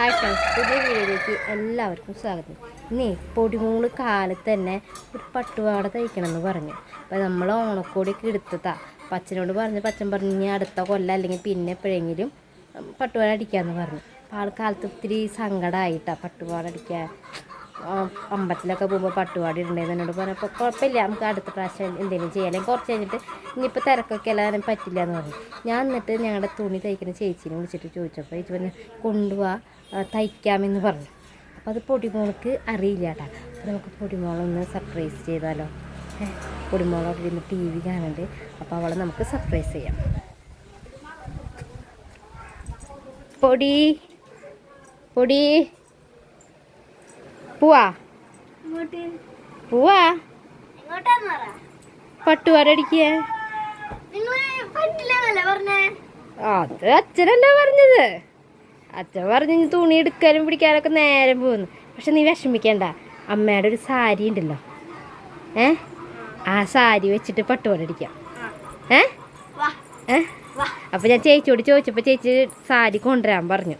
Hi friends പുതിയ വീഡിയോയിലേക്ക് എല്ലാവർക്കും സ്വാഗതം. ഇന്നേ പൊടിമൂൾ കാലത്ത് തന്നെ ഒരു പട്ടുപാട തയ്ക്കണമെന്ന് പറഞ്ഞു. അപ്പോൾ നമ്മൾ ഓണക്കോടിയൊക്കെ എടുത്തതാ. പച്ചനോട് പറഞ്ഞ് പച്ചൻ പറഞ്ഞു ഇനി അടുത്ത കൊല്ലം അല്ലെങ്കിൽ പിന്നെ എപ്പോഴെങ്കിലും പട്ടുപാട അടിക്കാമെന്ന് പറഞ്ഞു. അപ്പോൾ ആൾക്കാലത്ത് കാലത്ത് ഒത്തിരി സങ്കടമായിട്ടാണ് പട്ടുപാട അടിക്കാൻ. അമ്പലത്തിലൊക്കെ പോകുമ്പോൾ പട്ടുപാടി ഇടണ്ടേന്ന് എന്നോട് പറഞ്ഞപ്പോൾ കുഴപ്പമില്ല നമുക്ക് അടുത്ത പ്രാവശ്യം എന്തെങ്കിലും ചെയ്യാം. കുറച്ച് കഴിഞ്ഞിട്ട് ഇനിയിപ്പോൾ തിരക്കൊക്കെ എല്ലാവരും പറ്റില്ല എന്ന് പറഞ്ഞു. ഞാൻ എന്നിട്ട് ഞങ്ങളുടെ തുണി തയ്ക്കുന്ന ചേച്ചീനെ വിളിച്ചിട്ട് ചോദിച്ചപ്പോൾ ചേച്ചി പറഞ്ഞു കൊണ്ടുപോവാ തയ്ക്കാമെന്ന് പറഞ്ഞു. അപ്പോൾ അത് പൊടിമോൾക്ക് അറിയില്ല കേട്ടോ. അപ്പോൾ നമുക്ക് പൊടിമോളൊന്ന് സർപ്രൈസ് ചെയ്താലോ? പൊടിമോളോട് പൊടിമോളൊക്കെ ഇരുന്ന് ടി വി കാണുന്നുണ്ട് അപ്പോൾ അവളെ നമുക്ക് സർപ്രൈസ് ചെയ്യാം. പൊടി പൊടി. പോവാ? പോവാ? പട്ടുപാട അടിക്കുക അത് അച്ഛനല്ലേ പറഞ്ഞത്. അച്ഛൻ പറഞ്ഞു "ഇനി തുണി എടുക്കാനും പിടിക്കാനൊക്കെ നേരം പോകുന്നു. പക്ഷെ നീ വിഷമിക്കണ്ട. അമ്മയുടെ ഒരു സാരി ഉണ്ടല്ലോ. ഏ? ആ സാരി വെച്ചിട്ട് പട്ടുപാട അടിക്കാം? ഏ? ഏ? അപ്പോൾ ഞാൻ ചേച്ചിയോട് ചോദിച്ചപ്പോൾ ചേച്ചി സാരി കൊണ്ടുവരാൻ പറഞ്ഞു.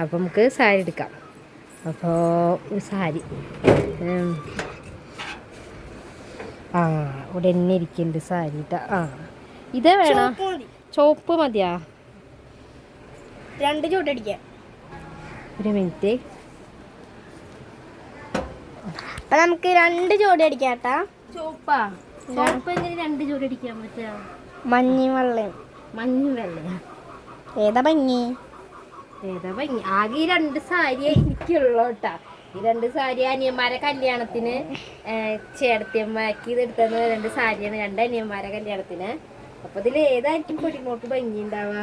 അപ്പോൾ നമുക്ക് സാരി എടുക്കാം. അപ്പോൾ സാരി. ഉം. ആ ഇവിടെ തന്നെ ഇരിക്കുന്നുണ്ട് സാരി ആ. ഇത് വേണോ? ചോപ്പ് മതിയാ? രണ്ട് ചൂടടിക്കാൻ ഒരു മിനിറ്റ്. അപ്പൊ നമുക്ക് രണ്ട് ജോഡി അടിക്കാം കേട്ടാ ചോപ്പാ. ചോപ്പ് എങ്ങനെ രണ്ട് ജോഡി അടിക്കാൻ പറ്റുക മഞ്ഞയും വെള്ളയും. മഞ്ഞ വെള്ളയാ. ഏതാ ഭംഗി? ഏതാ ഭംഗി ആകെ ഈ രണ്ട് സാരിയെ എനിക്കുള്ളൂ കേട്ടാ ഈ രണ്ട് സാരി അനിയന്മാരെ കല്യാണത്തിന് ചേട്ടത്തിയമ്മക്ക് ഇത് എടുത്തത് രണ്ട് സാരിയാണ് രണ്ട് അനിയന്മാരെ കല്യാണത്തിന്. അപ്പൊ ഇതിൽ ഏതായിരിക്കും പൊടിമോക്ക് ഭംഗി ഉണ്ടാവാ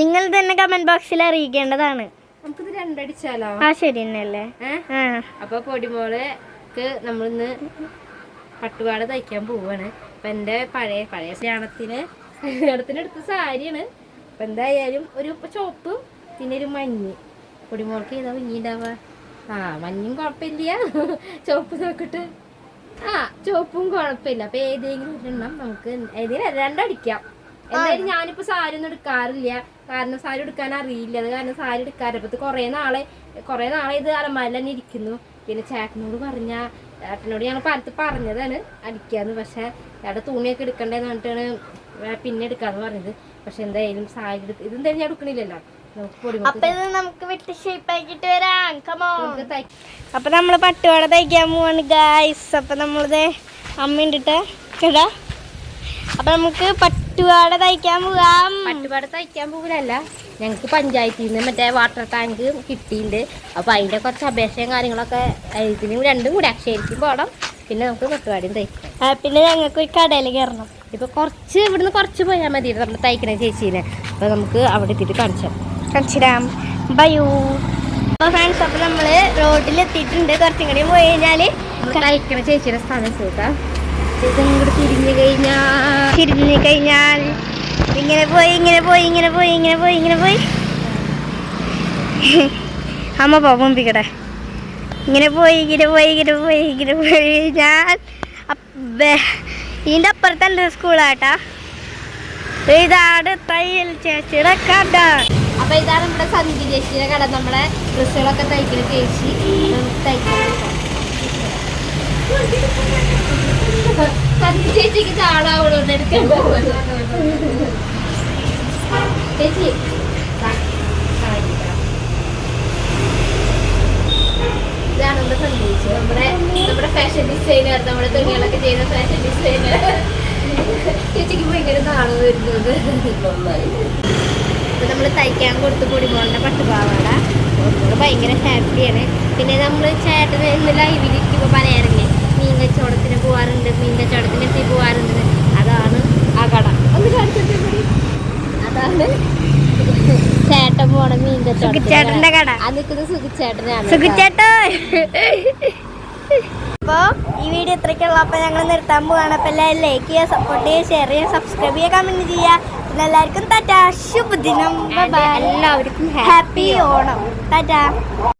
നിങ്ങൾ തന്നെ കമന്റ് ബോക്സിൽ അറിയിക്കേണ്ടതാണ്. നമുക്കിത് രണ്ടടിച്ചാലോ? ആ ശരി തന്നെയല്ലേ? അപ്പൊ പൊടിമോൾക്ക് നമ്മളിന്ന് പട്ടുപാട തയ്ക്കാൻ പോവാണ്. അപ്പൊ എന്റെ പഴയ പഴയ കല്യാണത്തിന് കല്യാണത്തിന് എടുത്ത സാരിയാണ്. അപ്പൊ എന്തായാലും ഒരു ചോപ്പ് പിന്നെ ഒരു മഞ്ഞ്. പൊടിമുളക്ക് ഏതാ ഭംഗി ഉണ്ടാവുക ആ മഞ്ഞും കുഴപ്പമില്ല ചുവപ്പ് നോക്കിട്ട്. ആ ചുവപ്പും കുഴപ്പമില്ല അപ്പൊ ഏതെങ്കിലും ഒരെണ്ണം നമുക്ക് ഏതെങ്കിലും രണ്ടടിക്കാം എന്തായാലും ഞാനിപ്പോ സാരി ഒന്നും എടുക്കാറില്ല. കാരണം സാരി എടുക്കാൻ അറിയില്ല. അത് കാരണം സാരി എടുക്കാറില്ല. അപ്പൊ കുറേ നാളെ കുറേ നാളെ ഇത് അലമാരിൽ തന്നെ ഇരിക്കുന്നു. പിന്നെ ചേട്ടനോട് പറഞ്ഞ ചേട്ടനോട് ഞങ്ങൾ പലത്ത് പറഞ്ഞതാണ് അടിക്കാന്ന്. പക്ഷെ ചേട്ടൻ തുണിയൊക്കെ എടുക്കണ്ടേന്ന് പറഞ്ഞിട്ടാണ് പിന്നെ എടുക്കാന്ന് പറഞ്ഞത്. പക്ഷെ എന്തായാലും സാരി എടുത്ത് ഇതെന്തായാലും ഞാൻ എടുക്കണില്ലല്ലോ. അപ്പൊ ഇത് നമുക്ക് വിട്ട് ഷേപ്പ് ആക്കിട്ട് വരാം. കമോ അപ്പൊ നമ്മൾ പട്ടുപാട തയ്ക്കാൻ പോവാണ് ഗായ്സ് അപ്പൊ നമ്മളിത് അമ്മ ഉണ്ടിട്ട് കേടാ. അപ്പൊ നമുക്ക് പട്ടുപാട തയ്ക്കാൻ പോവാം. പട്ടുപാട തയ്ക്കാൻ പോകില്ലല്ല ഞങ്ങൾക്ക് പഞ്ചായത്തിൽ നിന്ന് മറ്റേ വാട്ടർ ടാങ്ക് കിട്ടിയിട്ടുണ്ട് അപ്പൊ അതിന്റെ കുറച്ച് അപേക്ഷയും കാര്യങ്ങളൊക്കെ ഇതിനും രണ്ടും കൂടി അക്ഷരിക്കും പോകണം പിന്നെ നമുക്ക് പട്ടുപാടിയും തയ്ക്കാം. പിന്നെ ഞങ്ങൾക്ക് ഒരു കടയിൽ കയറണം. ഇപ്പൊ കുറച്ച് ഇവിടുന്ന് കുറച്ച് പോയാൽ മതി നമ്മൾ തയ്ക്കണ ചേച്ചീനെ. അപ്പൊ നമുക്ക് അവിടെ എത്തിയിട്ട് കാണിച്ചാൽ കാണിച്ചിടാം ബയൂ അപ്പോൾ ഫ്രണ്ട്സ് അപ്പോൾ നമ്മൾ റോഡിൽ എത്തിയിട്ടുണ്ട്. കുറച്ചും കൂടി പോയി കഴിഞ്ഞാൽ കഴിക്കണ ചേച്ചിയുടെ സ്ഥാനം ചേച്ചി ഇങ്ങോട്ട് തിരിഞ്ഞു കഴിഞ്ഞാൽ തിരിഞ്ഞു കഴിഞ്ഞാൽ ഇങ്ങനെ പോയി ഇങ്ങനെ പോയി ഇങ്ങനെ പോയി ഇങ്ങനെ പോയി ഇങ്ങനെ പോയി. അമ്മ പോകും പിടെ ഇങ്ങനെ പോയി ഇങ്ങനെ പോയി ഇങ്ങനെ പോയി ഇങ്ങനെ പോയി ഞാൻ അപ്പേ ഇതിന്റെ അപ്പുറത്തല്ല സ്കൂളാട്ടാ ഇതാണ് തയ്യൽ ചേച്ചിയുടെ കട അപ്പോൾ ഇതാണ് നമ്മുടെ സന്ധി ചേച്ചിയുടെ കട. നമ്മുടെ ഡ്രസ്സുകളൊക്കെ തയ്ക്കുന്ന ചേച്ചി. സന്ധി ചേച്ചിക്ക് ചാടാവളോണ്ട് എടുക്കാൻ ചേച്ചി നമ്മുടെ നമ്മുടെ ഫാഷൻ ഡിസൈനർ നമ്മുടെ തുണികളൊക്കെ ചെയ്യുന്ന ഫാഷൻ ഡിസൈനർ ചേച്ചിക്ക് ഭയങ്കര നാളെ വരുന്നത്. അപ്പോൾ നമ്മൾ തയ്ക്കാൻ കൊടുത്ത് പൊടിമോളിന്റെ പട്ടുപാവാട. ഒന്നുകൂടെ ഭയങ്കര ഹാപ്പിയാണ്. പിന്നെ നമ്മൾ ചേട്ടന് ഇന്ന് ലൈവിലിരിക്കുമ്പോൾ പറയാറില്ലേ മീൻ കച്ചവടത്തിന് പോകാറുണ്ട് മീൻ കച്ചവടത്തിന് എത്തി പോകാറുണ്ട് അതാണ് ആ കട ഒന്ന് കാണിച്ചിട്ട്. അതാണ് ചേട്ടൻ പോണ മീൻ ചേട്ടന്റെ കട. ആ നിൽക്കുന്നത് സുഖിച്ചേട്ടനാണ് കേട്ടോ. അപ്പോൾ ഈ വീഡിയോ ഇത്രയ്ക്കുള്ള. അപ്പോൾ ഞങ്ങൾ നിർത്താൻ പോവാണ്. അപ്പോൾ എല്ലാവരും ലൈക്ക് ചെയ്യുക സപ്പോർട്ട് ചെയ്യുക ഷെയർ ചെയ്യുക സബ്സ്ക്രൈബ് ചെയ്യുക കമന്റ് ചെയ്യുക. പിന്നെ എല്ലാവർക്കും ടാറ്റ. ശുഭദിനം. എല്ലാവർക്കും ഹാപ്പി ഓണം. ടാറ്റ.